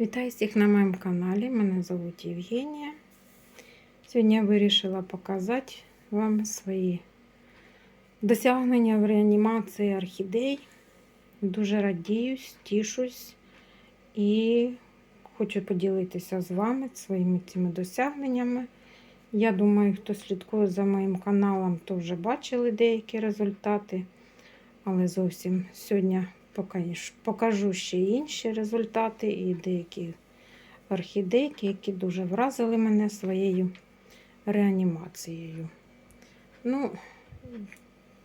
Вітаю всіх на моєму каналі. Мене звуть Євгенія. Сьогодні я вирішила показати вам свої досягнення в реанімації орхідей. Дуже радіюсь, тішусь і хочу поділитися з вами своїми цими досягненнями. Я думаю, хто слідкує за моїм каналом, то вже бачили деякі результати, але зовсім сьогодні покажу ще інші результати і деякі орхідейки, які дуже вразили мене своєю реанімацією. Ну,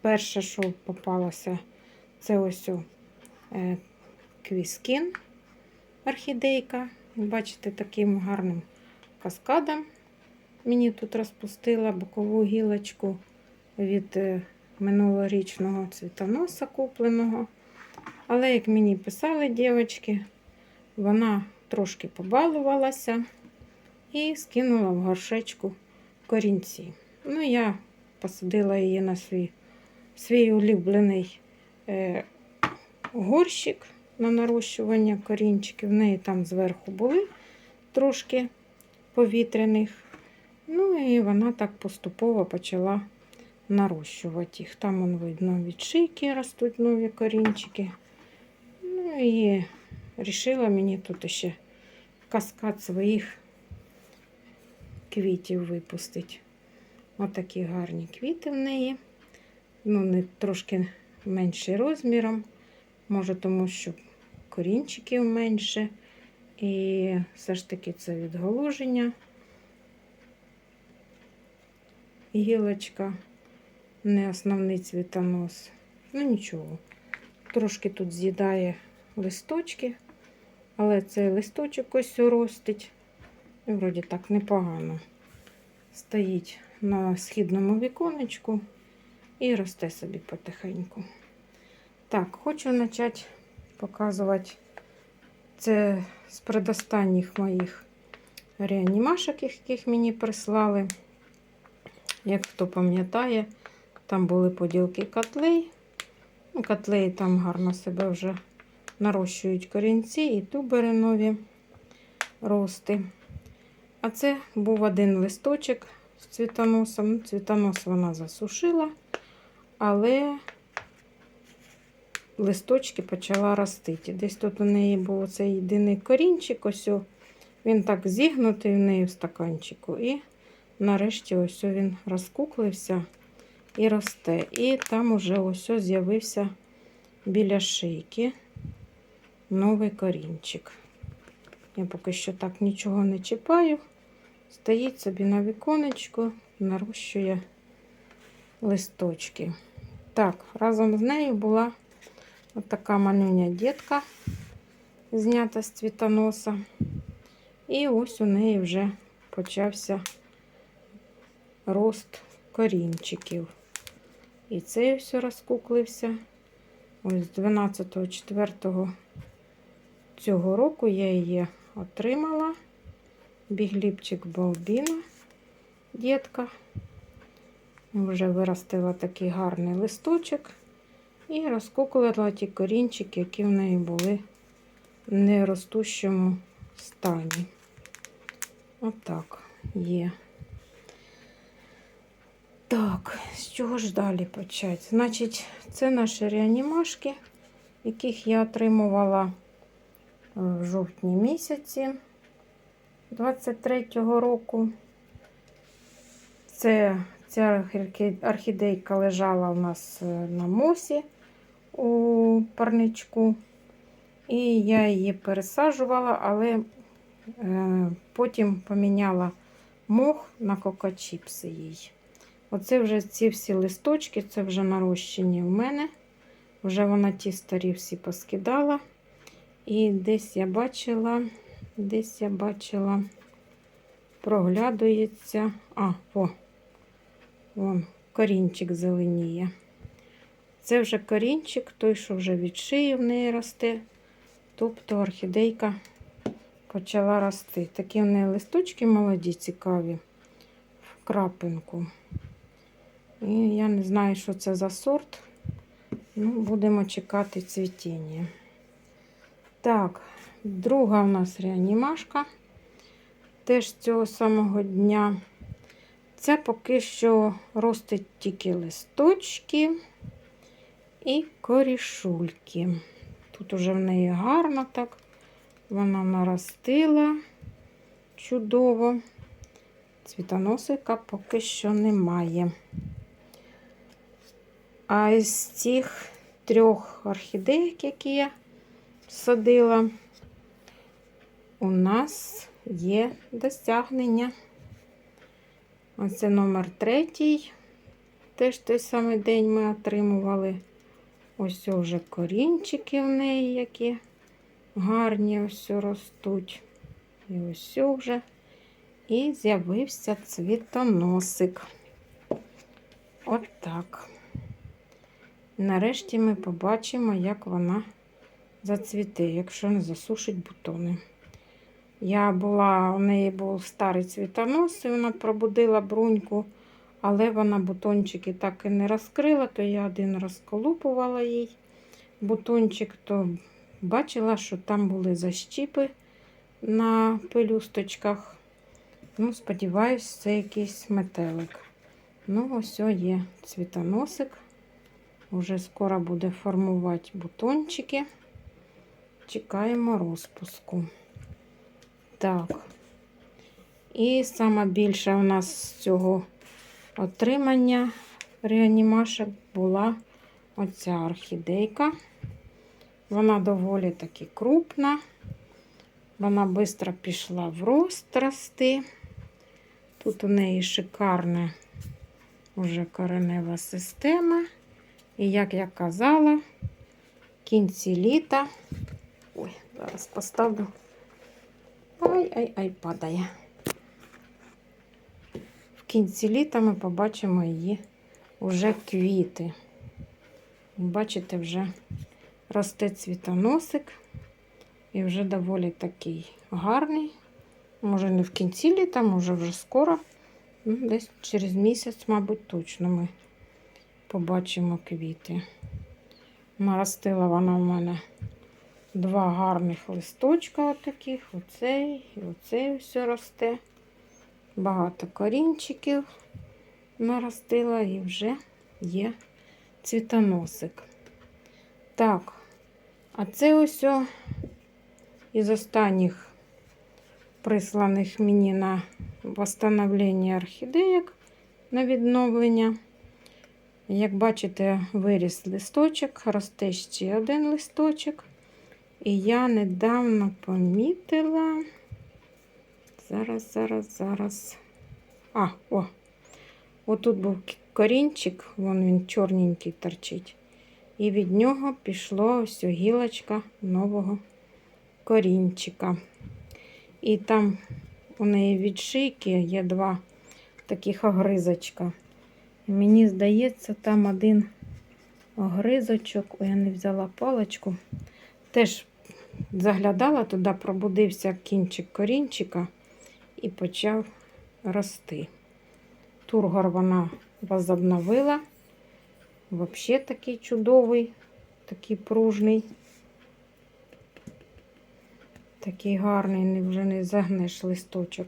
перше, що попалося, це ось е, квіскін орхідейка. Бачите, таким гарним каскадом. Мені тут розпустила бокову гілочку від е, минулорічного цвітоноса купленого. Але, як мені писали дівчатки, вона трошки побалувалася і скинула в горшечку корінці. Ну, я посадила її на свій, свій улюблений е, горщик на нарощування корінчиків. В неї там зверху були трошки повітряних. Ну і вона так поступово почала нарощувати їх. Там, вон, видно, від шийки ростуть нові корінчики. Ну і вирішила мені тут ще каскад своїх квітів випустити. Отакі гарні квіти в неї. Ну, не трошки менший розміром. Може, тому що корінчиків менше. І все ж таки це відголоження. Гілочка, не основний цвітонос. Ну нічого. Трошки тут з'їдає листочки, але цей листочок ось ростить. І вроді так непогано. Стоїть на східному віконечку і росте собі потихеньку. Так, хочу почати показувати це з предостанніх моїх реанімашок, яких мені прислали. Як хто пам'ятає, там були поділки котлей. Ну, Котлеї там гарно себе вже нарощують корінці і тубери нові рости. А це був один листочок з цвітоносом. Цвітонос вона засушила, але листочки почала ростити. Десь тут у неї був цей єдиний корінчик, ось він так зігнутий в неї в стаканчику. І нарешті ось він розкуклився і росте. І там уже ось з'явився біля шийки новий корінчик. Я поки що так нічого не чіпаю. Стоїть собі на віконечку, нарощує листочки. Так, разом з нею була така манюня дітка, знята з цвітоноса. І ось у неї вже почався рост корінчиків. І цей все розкуклився. Ось 12.04 цього року я її отримала. Бігліпчик Балбіна, дітка. Вже виростила такий гарний листочок і розкукувала ті корінчики, які в неї були в неростущому стані. Отак є. Так, з чого ж далі почати? Значить, це наші реанімашки, яких я отримувала в жовтні місяці 23-го року. Це ця орхідейка лежала у нас е, на мосі у парничку. І я її пересаджувала, але е, потім поміняла мох на кокачіпси їй. Оце вже ці всі листочки, це вже нарощені в мене. Вже вона ті старі всі поскидала. І десь я бачила, десь я бачила, проглядується. А, о, вон, корінчик зеленіє. Це вже корінчик, той, що вже від шиї в неї росте. Тобто орхідейка почала рости. Такі в неї листочки молоді, цікаві, в крапинку. І я не знаю, що це за сорт. Ну, Будемо чекати цвітіння. Так, Друга у нас реанімашка. Теж цього самого дня. Ця поки що ростить тільки листочки і корішульки. Тут уже в неї гарно так. Вона наростила чудово. Цвітоносика поки що немає. А із цих трьох орхідеїк, які я садила, у нас є досягнення. Оце номер третій. Теж той самий день ми отримували. Ось вже корінчики в неї, які гарні ось ростуть. І ось вже. І з'явився цвітоносик. От так. Нарешті ми побачимо, як вона зацвіте, якщо не засушить бутони. Я була, у неї був старий цвітонос, і вона пробудила бруньку, але вона бутончики так і не розкрила, то я один розколупувала їй бутончик, то бачила, що там були защіпи на пелюсточках. Ну, сподіваюсь, це якийсь метелик. Ну, ось є цвітоносик. Уже скоро буде формувати бутончики. Чекаємо розпуску. Так. І сама більша у нас з цього отримання реанімашек була оця орхідейка. Вона доволі таки крупна. Вона швидко пішла в рост рости. Тут у неї шикарна вже коренева система. І, як я казала, в кінці літа. Ой, зараз поставлю. Ай-ай-ай, падає. В кінці літа ми побачимо її вже квіти. Бачите, вже росте цвітоносик. І вже доволі такий гарний. Може, не в кінці літа, може вже скоро. Ну, Десь через місяць, мабуть, точно ми побачимо квіти. Наростила вона в мене два гарних листочка таких. Оцей і оцей все росте. Багато корінчиків наростила і вже є цвітоносик. Так, а це ось із останніх присланих мені на восстановлення орхідеїк на відновлення. Як бачите, виріс листочок, росте ще один листочок. І я недавно помітила. Зараз, зараз, зараз. А, о! Отут був корінчик, вон він чорненький торчить. І від нього пішло ось гілочка нового корінчика. І там у неї від шийки є два таких огризочка. Мені здається, там один огризочок, Ой, я не взяла паличку. Теж заглядала туди, пробудився кінчик корінчика і почав рости. Тургор вона возобновила. Взагалі такий чудовий, такий пружний. Такий гарний, вже не загнеш листочок.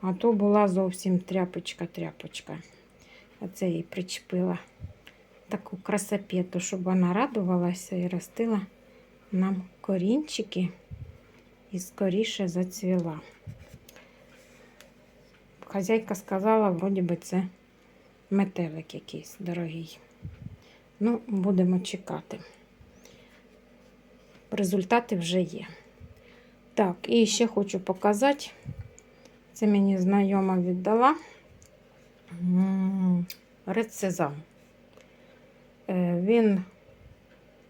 А то була зовсім тряпочка-тряпочка. Оце їй причепила таку красопету, щоб вона радувалася і ростила нам корінчики і скоріше зацвіла. Хазяйка сказала, вроді би, це метелик якийсь дорогий. Ну, будемо чекати. Результати вже є. Так, і ще хочу показати. Це мені знайома віддала. Рецезам. Е, Він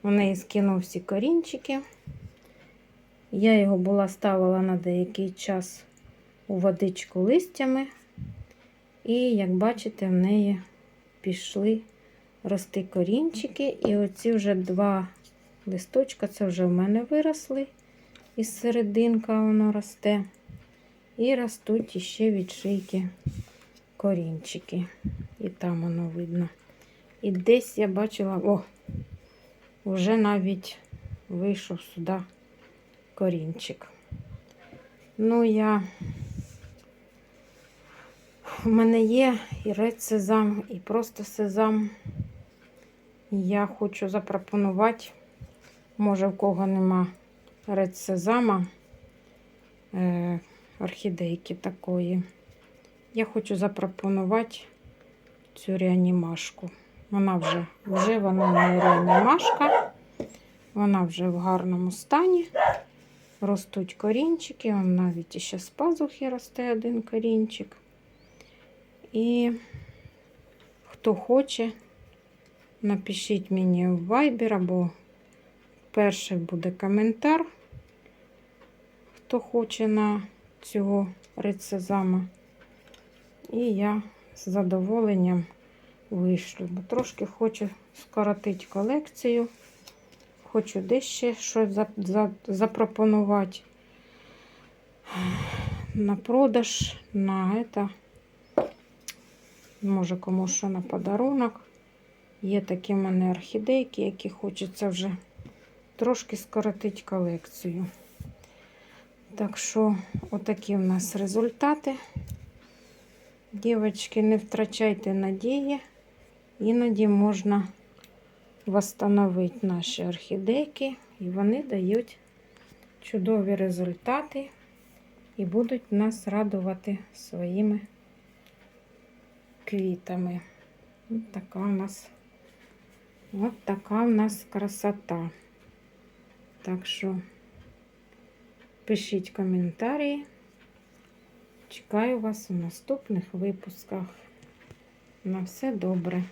у неї скинув всі корінчики. Я його була ставила на деякий час у водичку листями. І, як бачите, в неї пішли рости корінчики. І оці вже два листочка, це вже в мене виросли. Із серединка воно росте. І ростуть іще від шийки корінчики. І там воно видно. І десь я бачила, о, вже навіть вийшов сюди корінчик. Ну, я у мене є і ред сезам, і просто сезам. Я хочу запропонувати, може, в кого нема ред сезама, е, орхідейки такої. Я хочу запропонувати цю реанімашку. Вона вже, вже вона не реанімашка, вона вже в гарному стані. Ростуть корінчики, он навіть ще з пазухи росте один корінчик. І хто хоче, напишіть мені в Viber або перший буде коментар, хто хоче на цього рецезама. І я з задоволенням вишлю, бо трошки хочу скоротити колекцію. Хочу дещо щось за, за, запропонувати на продаж, на это. Може, кому що на подарунок. Є такі в мене орхідейки, які хочеться вже трошки скоротити колекцію. Так що, отакі в нас результати. Дівчатки, не втрачайте надії. Іноді можна восстановити наші орхідейки, і вони дають чудові результати і будуть нас радувати своїми квітами. Ось така у нас, от така у нас красота. Так що пишіть коментарі. Чекаю вас у наступних випусках. На все добре.